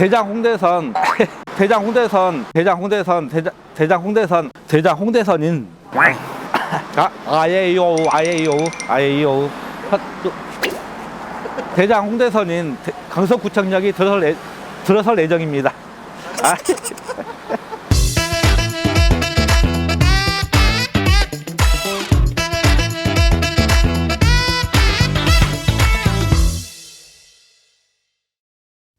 대장 홍대선 대장 홍대선 대장 홍대선 대장 대장 홍대선 대장 홍대선인 아 아예요 아예요 아예요. 대장 홍대선인 대- 강서구청역이 들어설 예, 들어설 예정입니다. 아.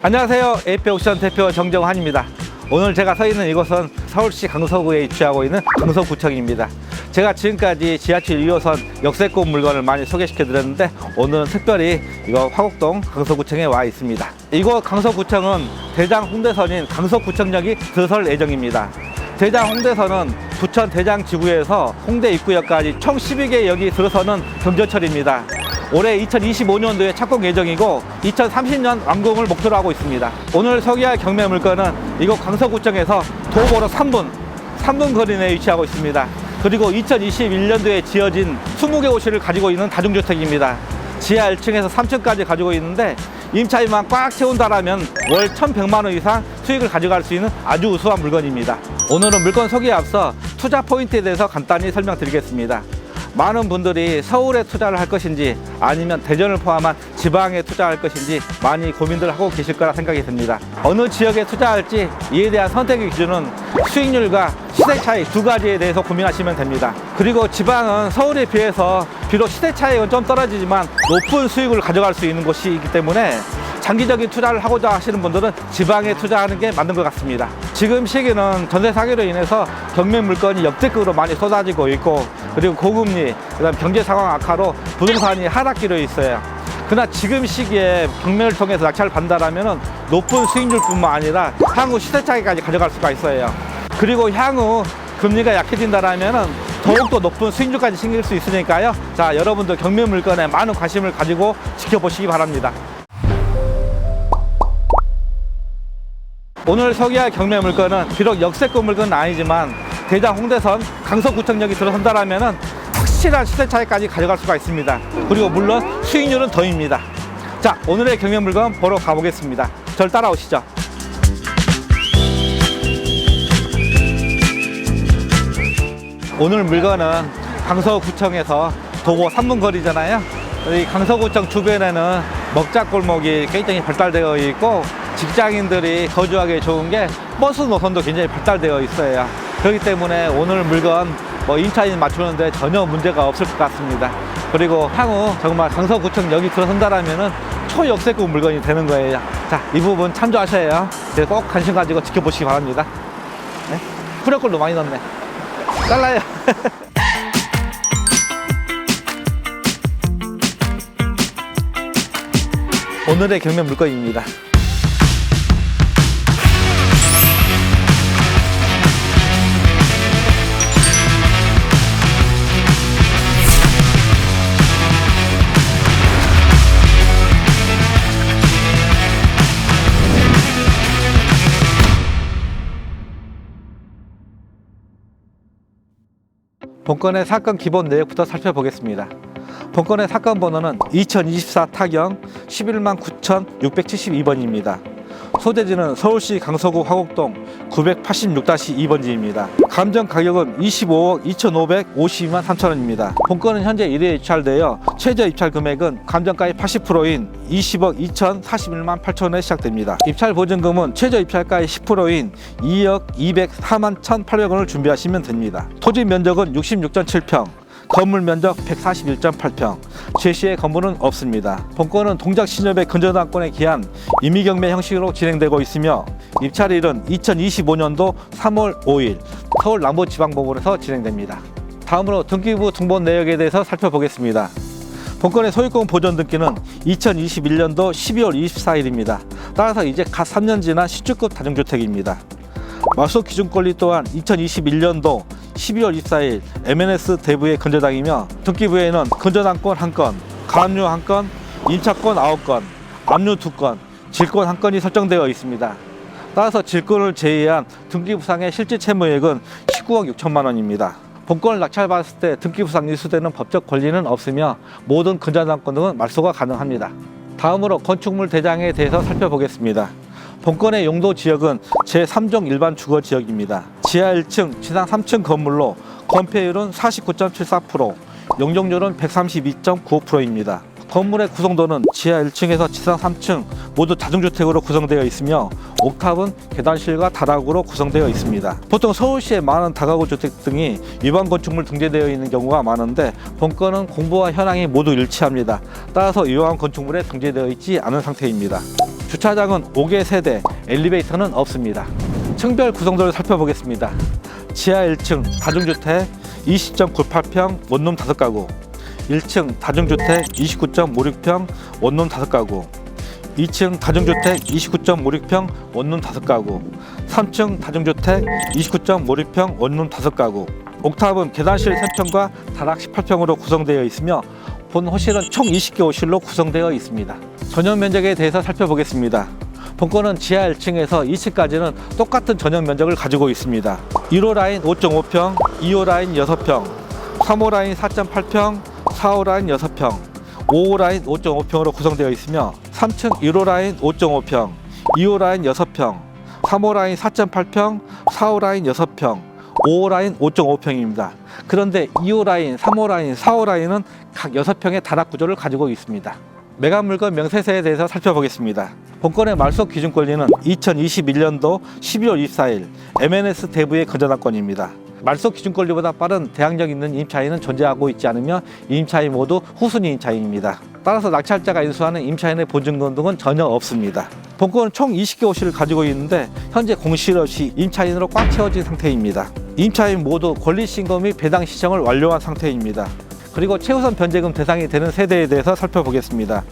안녕하세요. 에이페옥션 대표 정정환입니다. 오늘 제가 서 있는 이곳은 서울시 강서구에 위치하고 있는 강서구청입니다. 제가 지금까지 지하철 2호선 역세권 물건을 많이 소개시켜 드렸는데 오늘은 특별히 이거 화곡동 강서구청에 와 있습니다. 이곳 강서구청은 대장 홍대선인 강서구청역이 들어설 예정입니다. 대장 홍대선은 부천 대장 지구에서 홍대 입구역까지 총 12개 역이 들어서는 경전철입니다. 올해 2025년도에 착공 예정이고 2030년 완공을 목표로 하고 있습니다. 오늘 소개할 경매 물건은 이곳 강서구청에서 도보로 3분, 3분 거리 내에 위치하고 있습니다. 그리고 2021년도에 지어진 20개 호실을 가지고 있는 다중주택입니다. 지하 1층에서 3층까지 가지고 있는데 임차인만 꽉 채운다라면 월 1,100만 원 이상 수익을 가져갈 수 있는 아주 우수한 물건입니다. 오늘은 물건 소개에 앞서 투자 포인트에 대해서 간단히 설명드리겠습니다. 많은 분들이 서울에 투자를 할 것인지 아니면 대전을 포함한 지방에 투자할 것인지 많이 고민들 하고 계실 거라 생각이 듭니다. 어느 지역에 투자할지 이에 대한 선택의 기준은 수익률과 시세 차이 두 가지에 대해서 고민하시면 됩니다. 그리고 지방은 서울에 비해서 비록 시세 차이가 좀 떨어지지만 높은 수익을 가져갈 수 있는 곳이기 때문에 장기적인 투자를 하고자 하시는 분들은 지방에 투자하는 게 맞는 것 같습니다. 지금 시기는 전세 사기로 인해서 경매 물건이 역대급으로 많이 쏟아지고 있고 그리고 고금리, 그다음 경제 상황 악화로 부동산이 하락기로 있어요. 그러나 지금 시기에 경매를 통해서 낙찰을 받는다라면 높은 수익률뿐만 아니라 향후 시세 차익까지 가져갈 수가 있어요. 그리고 향후 금리가 약해진다라면 더욱더 높은 수익률까지 생길 수 있으니까요. 자, 여러분들 경매 물건에 많은 관심을 가지고 지켜보시기 바랍니다. 오늘 소개할 경매 물건은 비록 역세권 물건은 아니지만 대장 홍대선 강서구청역이 들어선다라면 확실한 시세 차이까지 가져갈 수가 있습니다. 그리고 물론 수익률은 더입니다. 자, 오늘의 경매 물건 보러 가보겠습니다. 절 따라오시죠. 오늘 물건은 강서구청에서 도보 3분 거리잖아요. 이 강서구청 주변에는 먹자골목이 굉장히 발달되어 있고 직장인들이 거주하기 좋은 게 버스 노선도 굉장히 발달되어 있어요. 그렇기 때문에 오늘 물건 뭐 임차인 맞추는데 전혀 문제가 없을 것 같습니다. 그리고 향후 정말 강서구청 여기 들어선다라면은 초역세권 물건이 되는 거예요. 자, 이 부분 참조하셔야 돼. 꼭 관심 가지고 지켜보시기 바랍니다. 네? 후렴골도 많이 넣네. 잘라요. 오늘의 경매 물건입니다. 본건의 사건 기본 내역부터 살펴보겠습니다. 본건의 사건 번호는 2024 타경 11만 9,672번입니다. 소재지는 서울시 강서구 화곡동 986-2번지입니다. 감정 가격은 25억 2,552만 3천원입니다. 본건은 현재 1회 입찰되어 최저 입찰 금액은 감정가의 80%인 20억 2,041만 8천원에 시작됩니다. 입찰 보증금은 최저 입찰가의 10%인 2억 204만 1,800원을 준비하시면 됩니다. 토지 면적은 66.7평, 건물 면적 141.8평, 제시의 건물은 없습니다. 본건은 동작 신협의 근저당권에 기한 임의경매 형식으로 진행되고 있으며 입찰일은 2025년도 3월 5일 서울 남부지방법원에서 진행됩니다. 다음으로 등기부 등본 내역에 대해서 살펴보겠습니다. 본건의 소유권 보존 등기는 2021년도 12월 24일입니다. 따라서 이제 갓 3년 지난 시주급 다중주택입니다. 마소 기준 권리 또한 2021년도 12월 24일 MNS 대부의 건저당이며 등기부에는 건저당권 1건, 가압류 1건, 임차권 9건, 압류 2건, 질권 1건이 설정되어 있습니다. 따라서 질권을 제외한 등기부상의 실질 채무액은 19억 6천만 원입니다. 본건을 낙찰받았을 때 등기부상 이수되는 법적 권리는 없으며 모든 건전당권 등은 말소가 가능합니다. 다음으로 건축물 대장에 대해서 살펴보겠습니다. 본건의 용도 지역은 제3종 일반 주거 지역입니다. 지하 1층, 지상 3층 건물로 건폐율은 49.74%, 용적률은 132.95%입니다. 건물의 구성도는 지하 1층에서 지상 3층 모두 다중주택으로 구성되어 있으며 옥탑은 계단실과 다락으로 구성되어 있습니다. 보통 서울시에 많은 다가구 주택 등이 위반 건축물 등재되어 있는 경우가 많은데 본건은 공부와 현황이 모두 일치합니다. 따라서 위반 건축물에 등재되어 있지 않은 상태입니다. 주차장은 5개 세대, 엘리베이터는 없습니다. 층별 구성도를 살펴보겠습니다. 지하 1층 다중주택 20.98평 원룸 5가구 1층 다중주택 29.56평 원룸 5가구 2층 다중주택 29.56평 원룸 5가구 3층 다중주택 29.56평 원룸 5가구 옥탑은 계단실 3평과 다락 18평으로 구성되어 있으며 본 호실은 총 20개 호실로 구성되어 있습니다. 전용 면적에 대해서 살펴보겠습니다. 본건은 지하 1층에서 2층까지는 똑같은 전용 면적을 가지고 있습니다. 1호 라인 5.5평, 2호 라인 6평, 3호 라인 4.8평, 4호 라인 6평, 5호 라인 5.5평으로 구성되어 있으며 3층 1호 라인 5.5평, 2호 라인 6평, 3호 라인 4.8평, 4호 라인 6평, 5호 라인 5.5평입니다. 그런데 2호 라인, 3호 라인, 4호 라인은 각 6평의 다락 구조를 가지고 있습니다. 매각 물건 명세세에 대해서 살펴보겠습니다. 본건의 말소 기준 권리는 2021년도 12월 24일 MNS 대부의 건전화권입니다. 말소 기준 권리보다 빠른 대항력 있는 임차인은 존재하고 있지 않으며 임차인 모두 후순위 임차인입니다. 따라서 낙찰자가 인수하는 임차인의 보증금 등은 전혀 없습니다. 본건은 총 20개 호실을 가지고 있는데 현재 공실 없이 임차인으로 꽉 채워진 상태입니다. 임차인 모두 권리신고 및 배당 시청을 완료한 상태입니다. 그리고 최우선 변제금 대상이 되는 세대에 대해서 살펴보겠습니다.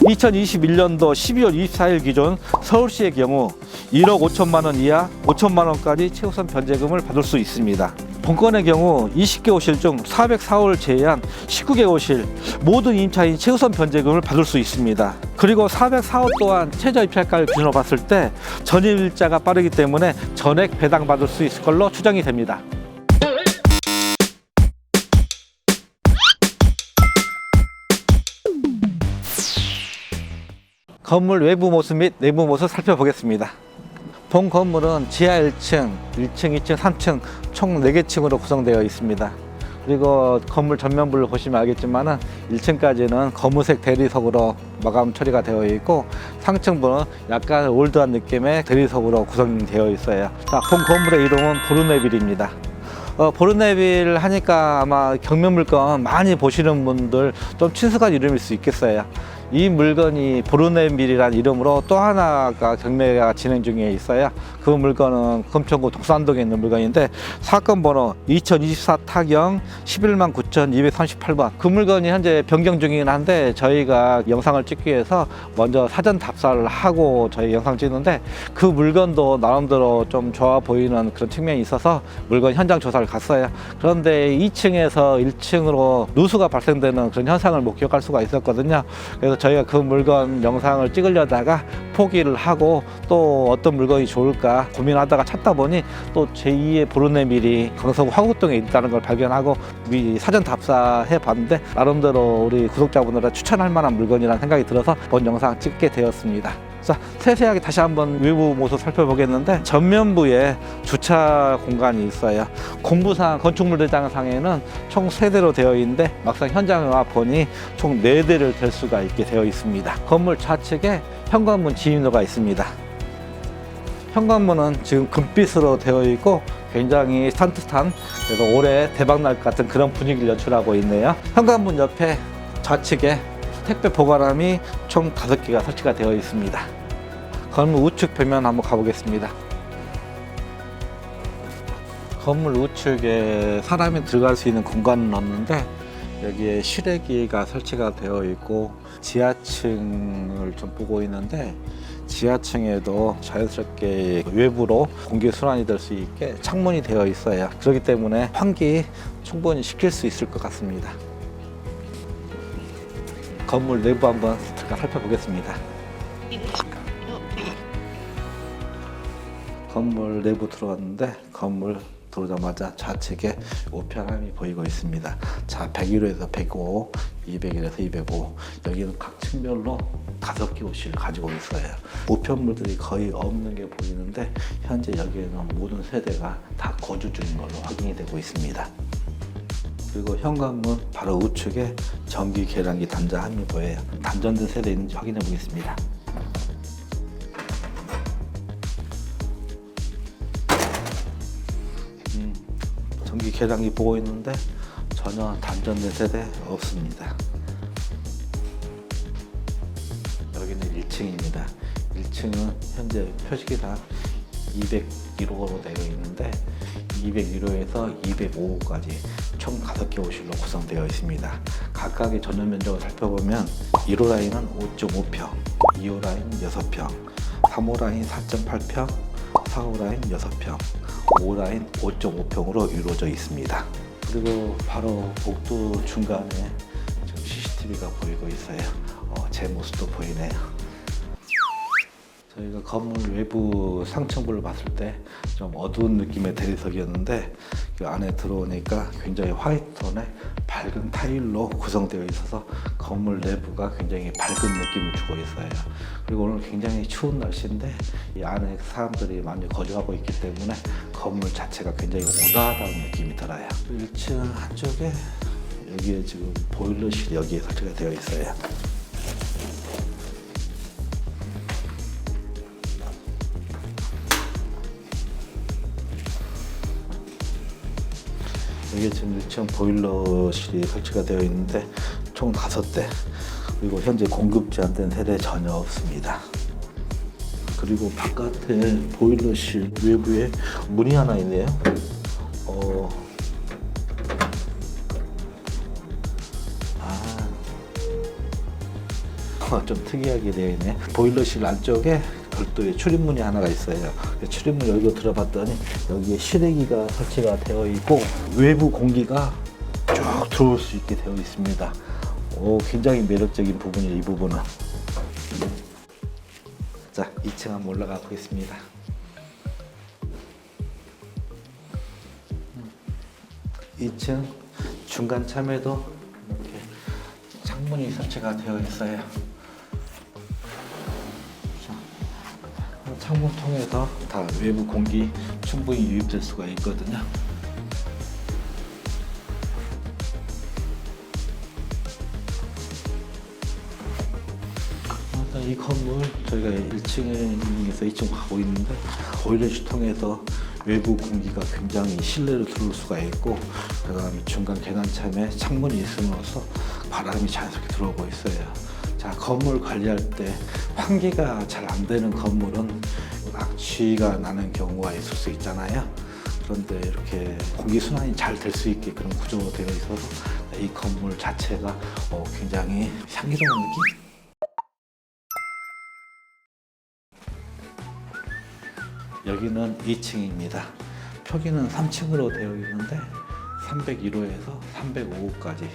2021년도 12월 24일 기준 서울시의 경우 1억 5천만 원 이하 5천만 원까지 최우선 변제금을 받을 수 있습니다. 본건의 경우 20개 호실 중 404호를 제외한 19개 호실 모든 임차인 최우선 변제금을 받을 수 있습니다. 그리고 404호 또한 최저 입찰가를 기준으로 봤을 때 전입일자가 빠르기 때문에 전액 배당받을 수 있을 걸로 추정이 됩니다. 건물 외부 모습 및 내부 모습 살펴보겠습니다. 본 건물은 지하 1층, 1층, 2층, 3층 총 4개 층으로 구성되어 있습니다. 그리고 건물 전면부를 보시면 알겠지만은 1층까지는 검은색 대리석으로 마감 처리가 되어 있고 상층부는 약간 올드한 느낌의 대리석으로 구성되어 있어요. 자, 본 건물의 이름은 보르네빌입니다. 어, 보르네빌 하니까 아마 경매 물건 많이 보시는 분들 좀 친숙한 이름일 수 있겠어요. 이 물건이 보르네빌이라는 이름으로 또 하나가 경매가 진행 중에 있어요. 그 물건은 금천구 독산동에 있는 물건인데 사건 번호 2024 타경 11만 9,238번. 그 물건이 현재 변경 중이긴 한데 저희가 영상을 찍기 위해서 먼저 사전 답사를 하고 저희 영상 찍는데 그 물건도 나름대로 좀 좋아 보이는 그런 측면이 있어서 물건 현장 조사를 갔어요. 그런데 2층에서 1층으로 누수가 발생되는 그런 현상을 목격할 수가 있었거든요. 그래서 저희가 그 물건 영상을 찍으려다가 포기를 하고 또 어떤 물건이 좋을까 고민하다가 찾다 보니 또 제2의 보르네밀이 강서구 화곡동에 있다는 걸 발견하고 미 사전 답사해 봤는데 나름대로 우리 구독자분들한테 추천할 만한 물건이라는 생각이 들어서 본 영상 찍게 되었습니다. 자, 세세하게 다시 한번 외부 모습 살펴보겠는데 전면부에 주차 공간이 있어요. 공부상 건축물 대장상에는 총 세대로 되어 있는데 막상 현장에 와 보니 총 네대를댈 수가 있게 되어 있습니다. 건물 좌측에 현관문 지인도가 있습니다. 현관문은 지금 금빛으로 되어 있고 굉장히 산뜻한 그래서 올해 대박 날것 같은 그런 분위기를 연출하고 있네요. 현관문 옆에 좌측에 택배 보관함이 총 다섯 개가 설치가 되어 있습니다. 건물 우측 벽면 한번 가보겠습니다. 건물 우측에 사람이 들어갈 수 있는 공간은 없는데 여기에 실외기가 설치가 되어 있고 지하층을 좀 보고 있는데 지하층에도 자연스럽게 외부로 공기 순환이 될 수 있게 창문이 되어 있어요. 그렇기 때문에 환기 충분히 시킬 수 있을 것 같습니다. 건물 내부 한번 잠깐 살펴보겠습니다. 건물 내부 들어갔는데 건물 들어오자마자 좌측에 우편함이 보이고 있습니다. 자, 101호에서 105, 201에서 205. 여기는 각 층별로 다섯 개 옷을 가지고 있어요. 우편물들이 거의 없는 게 보이는데 현재 여기에는 모든 세대가 다 거주 중인 걸로 확인이 되고 있습니다. 그리고 현관문 바로 우측에 전기 계량기 단자 함이 보여요. 단전된 세대 있는지 확인해 보겠습니다. 음, 전기 계량기 보고 있는데 전혀 단전된 세대 없습니다. 여기는 1층입니다. 1층은 현재 표식이랑 201호로 되어 있는데 201호에서 205호까지 총 5개 호실로 구성되어 있습니다. 각각의 전용 면적을 살펴보면 1호 라인은 5.5평, 2호 라인 6평, 3호 라인 4.8평, 4호 라인 6평, 5호 라인 5.5평으로 이루어져 있습니다. 그리고 바로 복도 중간에 지금 CCTV가 보이고 있어요. 어, 제 모습도 보이네요. 저희가 건물 외부 상층부를 봤을 때 좀 어두운 느낌의 대리석이었는데 그 안에 들어오니까 굉장히 화이트톤의 밝은 타일로 구성되어 있어서 건물 내부가 굉장히 밝은 느낌을 주고 있어요. 그리고 오늘 굉장히 추운 날씨인데 이 안에 사람들이 많이 거주하고 있기 때문에 건물 자체가 굉장히 온화하다는 느낌이 들어요. 1층 한쪽에 여기에 지금 보일러실이 여기에 설치가 되어 있어요. 이게 지금 1층 보일러실이 설치가 되어 있는데 총 다섯 대 그리고 현재 공급 제한된 세대 전혀 없습니다. 그리고 바깥에 보일러실 외부에 문이 하나 있네요. 어, 아, 좀 특이하게 되어 있네. 보일러실 안쪽에 별도의 출입문이 하나가 있어요. 그 출입문 열고 들어봤더니 여기에 실외기가 설치가 되어 있고 외부 공기가 쭉 들어올 수 있게 되어 있습니다. 오, 굉장히 매력적인 부분이에요, 이 부분은. 자, 2층 한번 올라가 보겠습니다. 2층 중간 참에도 이렇게 창문이 설치가 되어 있어요. 창문 통해서 다 외부 공기 충분히 유입될 수가 있거든요. 이 건물 저희가 1층에서 2층 가고 있는데 보일러실 통해서 외부 공기가 굉장히 실내로 들어올 수가 있고 그다음에 중간 계단참에 창문이 있음으로써 바람이 자연스럽게 들어오고 있어요. 자 건물 관리할 때 환기가 잘 안 되는 건물은 악취가 나는 경우가 있을 수 있잖아요. 그런데 이렇게 공기 순환이 잘 될 수 있게 그런 구조로 되어 있어서 이 건물 자체가 어, 굉장히 향기로운 느낌. 여기는 2층입니다. 표기는 3층으로 되어 있는데 301호에서 305호까지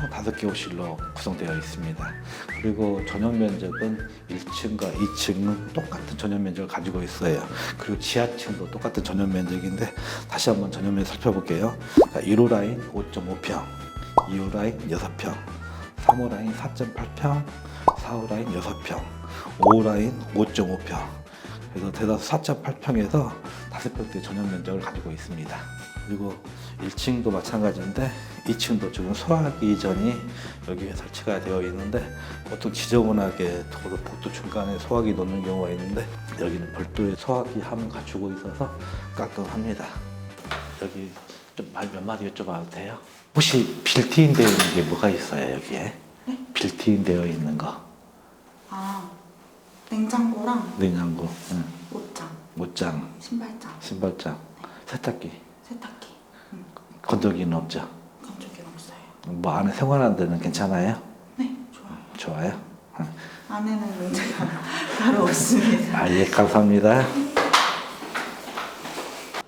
총 5개 호실로 구성되어 있습니다. 그리고 전용 면적은 1층과 2층은 똑같은 전용 면적을 가지고 있어요. 그리고 지하층도 똑같은 전용 면적인데 다시 한번 전용 면적 살펴볼게요. 자, 1호 라인 5.5평, 2호 라인 6평, 3호 라인 4.8평, 4호 라인 6평, 5호 라인 5.5평, 그래서 대다수 4.8평에서 5평대 전용 면적을 가지고 있습니다. 그리고 1층도 마찬가지인데 2층도 지금 소화기 전이 여기에 설치가 되어 있는데 보통 지저분하게 도로 복도 중간에 소화기 놓는 경우가 있는데 여기는 별도의 소화기 함을 갖추고 있어서 깔끔합니다. 여기 좀 말 몇 마디 여쭤봐도 돼요? 혹시 빌트인 되어 있는 게 뭐가 있어요 여기에? 빌트인 되어 있는 거? 아, 냉장고랑 냉장고, 응. 옷장, 못장, 신발장, 신발장, 세탁기, 세탁기. 음, 건조기는 없죠. 건조기 없어요. 뭐 안에 생활하는 데는 괜찮아요? 네, 좋아요. 좋아요. 응. 안에는 문제가 따로 없습니다. 아, 예, 감사합니다.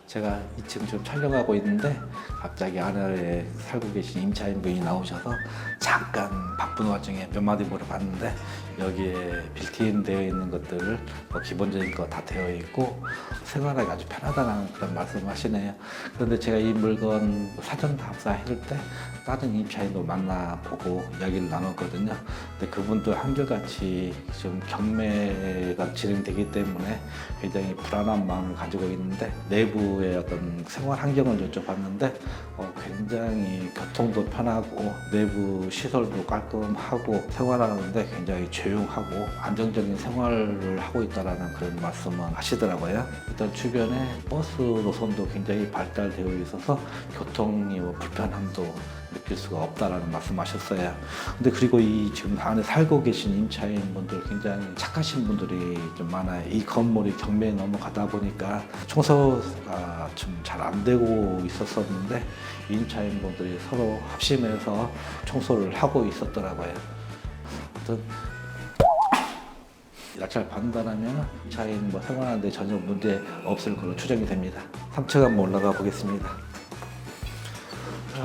제가 2층 좀 촬영하고 있는데 갑자기 안에 살고 계신 임차인분이 나오셔서 잠깐 바쁜 와중에 몇 마디 물어봤는데 여기에 빌트인 되어 있는 것들 뭐 기본적인 거 다 되어 있고 생활하기 아주 편하다는 그런 말씀하시네요. 그런데 제가 이 물건 사전 답사해줄 때 다른 임차인도 만나보고 이야기를 나눴거든요. 근데 그분도 한결같이 지금 경매가 진행되기 때문에 굉장히 불안한 마음을 가지고 있는데 내부의 어떤 생활 환경을 여쭤봤는데 어, 굉장히 교통도 편하고 내부 시설도 깔끔하고 생활하는데 굉장히 조용하고 안정적인 생활을 하고 있다라는 그런 말씀을 하시더라고요. 일단 주변에 버스 노선도 굉장히 발달되어 있어서 교통이 뭐 불편함도 느낄 수가 없다라는 말씀하셨어요. 근데 그리고 이 지금 안에 살고 계신 임차인분들 굉장히 착하신 분들이 좀 많아요. 이 건물이 경매에 넘어가다 보니까 청소가 좀 잘 안 되고 있었었는데 이 임차인분들이 서로 합심해서 청소를 하고 있었더라고요. 아무튼 약잘 받는다면 임차인 뭐 생활하는데 전혀 문제 없을 걸로 추정이 됩니다. 3층 한번 올라가 보겠습니다.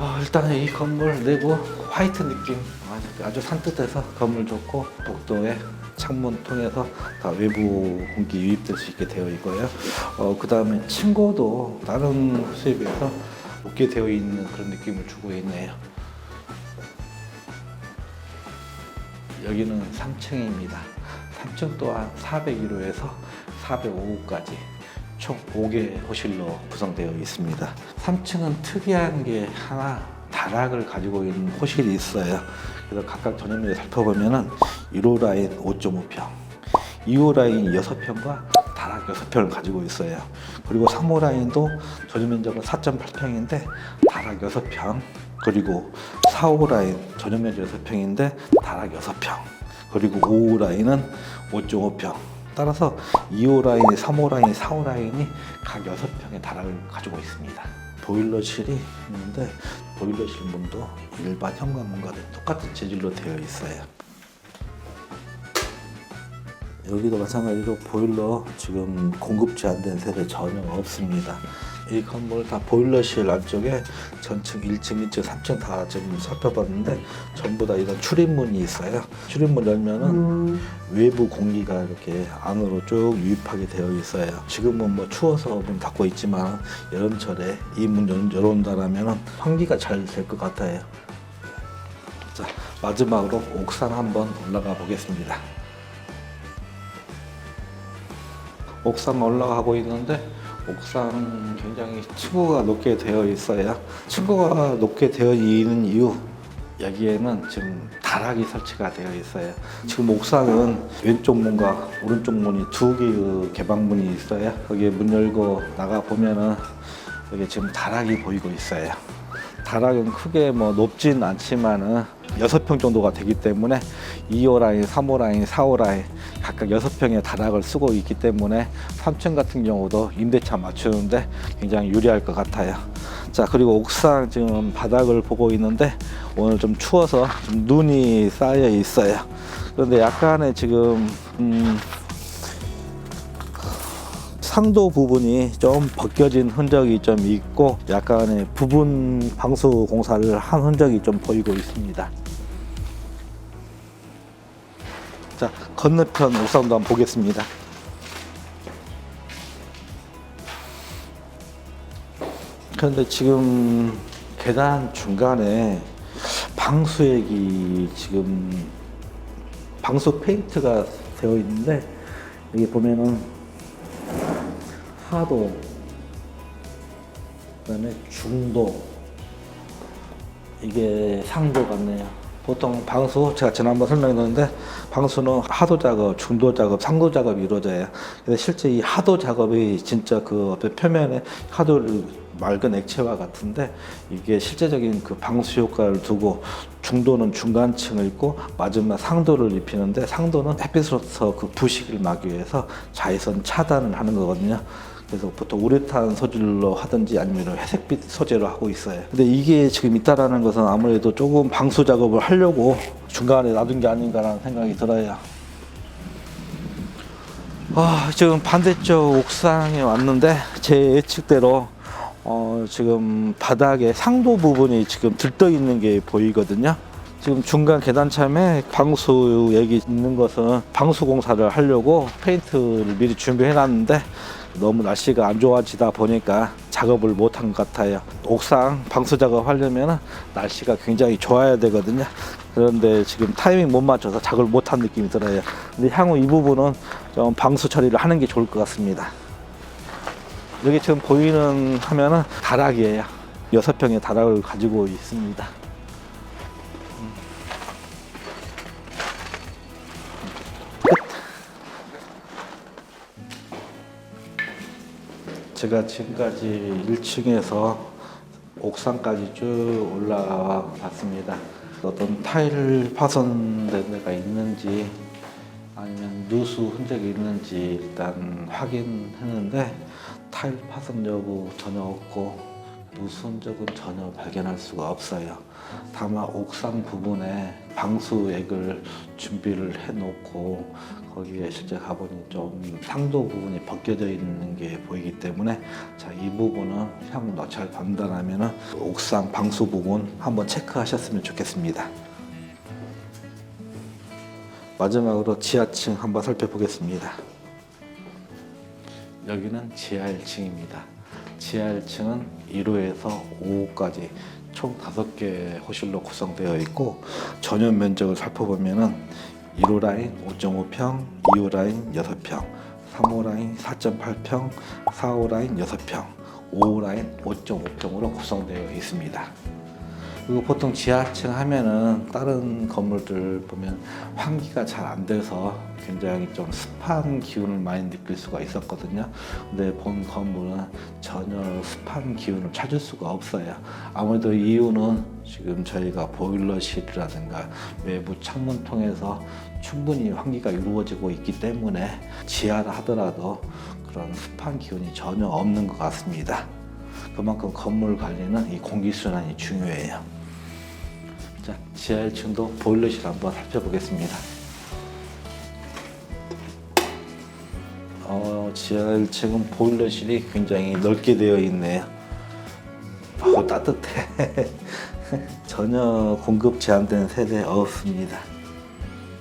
어, 일단은 이 건물 내부 화이트 느낌 아주, 아주 산뜻해서 건물 좋고 복도에 창문 통해서 다 외부 공기 유입될 수 있게 되어 있고요. 어, 그 다음에 층고도 다른 수에 비해서 높게 되어 있는 그런 느낌을 주고 있네요. 여기는 3층입니다. 3층 또한 401호에서 405호까지 총 5개 호실로 구성되어 있습니다. 3층은 특이한 게 하나 다락을 가지고 있는 호실이 있어요. 그래서 각각 전용면을 살펴보면은 1호 라인 5.5평, 2호 라인 6평과 다락 6평을 가지고 있어요. 그리고 3호 라인도 전용 면적은 4.8평인데 다락 6평, 그리고 4호 라인 전용 면적 6평인데 다락 6평, 그리고 5호 라인은 5.5평. 따라서 2호 라인, 3호 라인, 4호 라인이 각 6평의 다락을 가지고 있습니다. 보일러실이 있는데 보일러실 문도 일반 현관문과 똑같은 재질로 되어 있어요. 여기도 마찬가지로 보일러 지금 공급 제한된 세대 전혀 없습니다. 이 건물 다 보일러실 안쪽에 전층 1층, 2층, 3층 다 지금 살펴봤는데 전부 다 이런 출입문이 있어요. 출입문 열면은 외부 공기가 이렇게 안으로 쭉 유입하게 되어 있어요. 지금은 뭐 추워서 문 닫고 있지만 여름철에 이 문 열어온다라면 환기가 잘 될 것 같아요. 자 마지막으로 옥상 한번 올라가 보겠습니다. 옥상 올라가고 있는데 옥상 굉장히 층고가 높게 되어 있어요. 층고가 높게 되어 있는 이유 여기에는 지금 다락이 설치가 되어 있어요. 지금 옥상은 왼쪽 문과 오른쪽 문이 두 개의 개방문이 있어요. 거기에 문 열고 나가 보면은 여기 지금 다락이 보이고 있어요. 다락은 크게 뭐 높진 않지만은 여섯 평 정도가 되기 때문에 2호 라인, 3호 라인, 4호 라인 각각 여섯 평의 다락을 쓰고 있기 때문에 3층 같은 경우도 임대차 맞추는데 굉장히 유리할 것 같아요. 자 그리고 옥상 지금 바닥을 보고 있는데 오늘 좀 추워서 좀 눈이 쌓여 있어요. 그런데 약간의 지금 음, 상도 부분이 좀 벗겨진 흔적이 좀 있고 약간의 부분 방수 공사를 한 흔적이 좀 보이고 있습니다. 자 건너편 옥상도 한번 보겠습니다. 그런데 지금 계단 중간에 방수액이 지금 방수 페인트가 되어 있는데 여기 보면은 하도 그다음에 중도 이게 상도 같네요. 보통 방수 제가 지난번 설명했는데 방수는 하도 작업, 중도 작업, 상도 작업이 이루어져요. 근데 실제 이 하도 작업이 진짜 그 표면에 하도를 맑은 액체와 같은데 이게 실제적인 그 방수 효과를 두고 중도는 중간층을 입고 마지막 상도를 입히는데 상도는 햇빛으로서 그 부식을 막기 위해서 자외선 차단을 하는 거거든요. 그래서 보통 우레탄 소질로 하든지 아니면 회색빛 소재로 하고 있어요. 근데 이게 지금 있다라는 것은 아무래도 조금 방수 작업을 하려고 중간에 놔둔 게 아닌가라는 생각이 들어요. 아, 지금 반대쪽 옥상에 왔는데 제 예측대로 어, 지금 바닥에 상도 부분이 지금 들떠 있는 게 보이거든요. 지금 중간 계단참에 방수 얘기 있는 것은 방수 공사를 하려고 페인트를 미리 준비해 놨는데 너무 날씨가 안 좋아지다 보니까 작업을 못한 것 같아요. 옥상 방수 작업 하려면 날씨가 굉장히 좋아야 되거든요. 그런데 지금 타이밍 못 맞춰서 작업을 못한 느낌이 들어요. 근데 향후 이 부분은 좀 방수 처리를 하는 게 좋을 것 같습니다. 여기 지금 보이는 하면은 다락이에요. 여섯 평의 다락을 가지고 있습니다. 제가 지금까지 1층에서 옥상까지 쭉 올라와 봤습니다. 어떤 타일 파손된 데가 있는지 아니면 누수 흔적이 있는지 일단 확인했는데 타일 파손 여부 전혀 없고 흔적은 전혀 발견할 수가 없어요. 다만 옥상 부분에 방수액을 준비를 해놓고 거기에 실제 가보니 좀 상도 부분이 벗겨져 있는 게 보이기 때문에 자 이 부분은 향후 낙찰 판단하면은 옥상 방수 부분 한번 체크하셨으면 좋겠습니다. 마지막으로 지하층 한번 살펴보겠습니다. 여기는 지하 1층입니다. 지하 1층은 1호에서 5호까지 총 5개 호실로 구성되어 있고 전용 면적을 살펴보면은 1호 라인 5.5평, 2호 라인 6평, 3호 라인 4.8평, 4호 라인 6평, 5호 라인 5.5평으로 구성되어 있습니다. 그리고 보통 지하층 하면은 다른 건물들 보면 환기가 잘 안 돼서 굉장히 좀 습한 기운을 많이 느낄 수가 있었거든요. 근데 본 건물은 전혀 습한 기운을 찾을 수가 없어요. 아무래도 이유는 지금 저희가 보일러실이라든가 외부 창문 통해서 충분히 환기가 이루어지고 있기 때문에 지하라 하더라도 그런 습한 기운이 전혀 없는 것 같습니다. 그만큼 건물 관리는 이 공기순환이 중요해요. 자, 지하 1층도 보일러실 한번 살펴보겠습니다. 지하 1층은 보일러실이 굉장히 넓게 되어 있네요. 어, 따뜻해. 전혀 공급 제한된 세대 없습니다.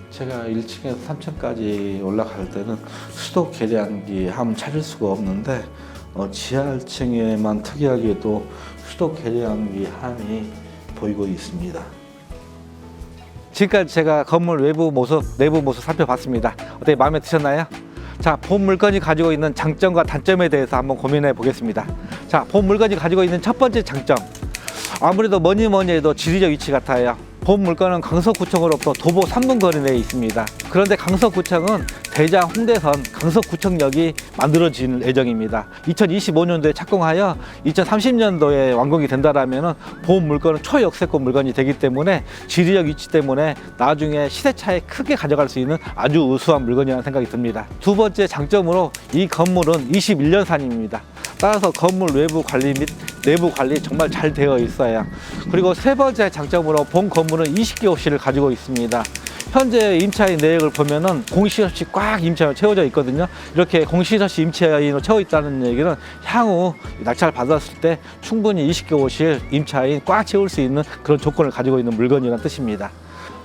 제가 1층에서 3층까지 올라갈 때는 수도 계량기 함 찾을 수가 없는데 어, 지하 1층에만 특이하게도 수도 계량기 함이 보이고 있습니다. 지금까지 제가 건물 외부 모습, 내부 모습 살펴봤습니다. 어떻게 마음에 드셨나요? 자, 본 물건이 가지고 있는 장점과 단점에 대해서 한번 고민해 보겠습니다. 자, 본 물건이 가지고 있는 첫 번째 장점. 아무래도 뭐니 뭐니 해도 지리적 위치 같아요. 본 물건은 강서구청으로부터 도보 3분 거리 내에 있습니다. 그런데 강서구청은 대장 홍대선 강서구청역이 만들어질 예정입니다. 2025년도에 착공하여 2030년도에 완공이 된다라면 본 물건은 초역세권 물건이 되기 때문에 지리적 위치 때문에 나중에 시세차에 크게 가져갈 수 있는 아주 우수한 물건이라는 생각이 듭니다. 두 번째 장점으로 이 건물은 21년 산입니다. 따라서 건물 외부 관리 및 내부 관리 정말 잘 되어 있어요. 그리고 세 번째 장점으로 본 건물은 20개 옵실을 가지고 있습니다. 현재 임차인 내역을 보면은 공실없이 꽉 임차인으로 채워져 있거든요. 이렇게 공실없이 임차인으로 채워 있다는 얘기는 향후 낙찰 받았을 때 충분히 20개 옵실 임차인 꽉 채울 수 있는 그런 조건을 가지고 있는 물건이라는 뜻입니다.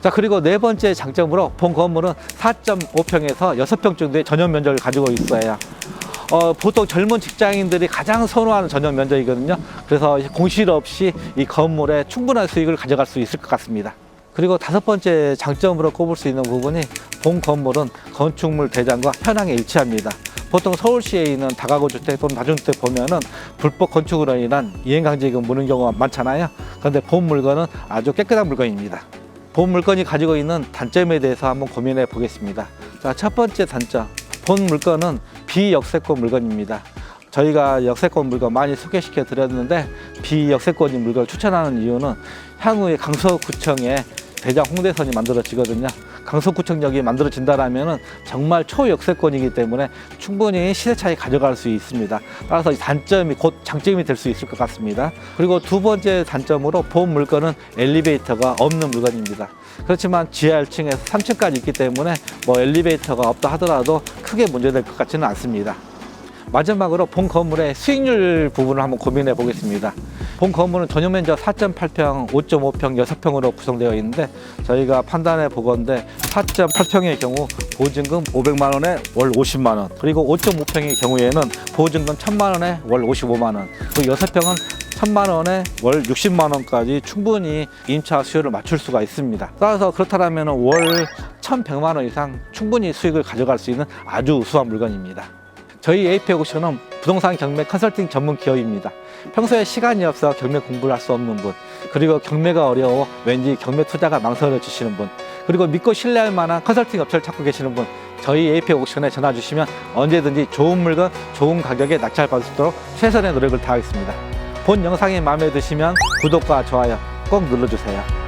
자 그리고 네 번째 장점으로 본 건물은 4.5평에서 6평 정도의 전용 면적을 가지고 있어요. 어, 보통 젊은 직장인들이 가장 선호하는 전용 면적이거든요. 그래서 공실 없이 이 건물에 충분한 수익을 가져갈 수 있을 것 같습니다. 그리고 다섯 번째 장점으로 꼽을 수 있는 부분이 본 건물은 건축물 대장과 현황에 일치합니다. 보통 서울시에 있는 다가구 주택 또는 다중주택 보면은 불법 건축으로 인한 이행 강제금 무는 경우가 많잖아요. 그런데 본 물건은 아주 깨끗한 물건입니다. 본 물건이 가지고 있는 단점에 대해서 한번 고민해 보겠습니다. 자, 첫 번째 단점. 본 물건은 비역세권 물건입니다. 저희가 역세권 물건 많이 소개시켜 드렸는데 비역세권인 물건을 추천하는 이유는 향후에 강서구청에 대장 홍대선이 만들어지거든요. 강서구청역이 만들어진다라면 정말 초역세권이기 때문에 충분히 시세차익 가져갈 수 있습니다. 따라서 이 단점이 곧 장점이 될 수 있을 것 같습니다. 그리고 두 번째 단점으로 본 물건은 엘리베이터가 없는 물건입니다. 그렇지만 지하 1층에서 3층까지 있기 때문에 뭐 엘리베이터가 없다 하더라도 크게 문제될 것 같지는 않습니다. 마지막으로 본 건물의 수익률 부분을 한번 고민해 보겠습니다. 본 건물은 전용 면적 4.8평, 5.5평, 6평으로 구성되어 있는데 저희가 판단해 보건데 4.8평의 경우 보증금 500만 원에 월 50만 원, 그리고 5.5평의 경우에는 보증금 1000만 원에 월 55만 원, 그리고 6평은 1000만 원에 월 60만 원까지 충분히 임차 수요를 맞출 수가 있습니다. 따라서 그렇다면 월 1100만 원 이상 충분히 수익을 가져갈 수 있는 아주 우수한 물건입니다. 저희 AP5션은 부동산 경매 컨설팅 전문 기업입니다. 평소에 시간이 없어 경매 공부를 할 수 없는 분, 그리고 경매가 어려워 왠지 경매 투자가 망설여지시는 분, 그리고 믿고 신뢰할 만한 컨설팅 업체를 찾고 계시는 분, 저희 AP5션에 전화 주시면 언제든지 좋은 물건, 좋은 가격에 낙찰 받을 수 있도록 최선의 노력을 다하겠습니다. 본 영상이 마음에 드시면 구독과 좋아요 꼭 눌러주세요.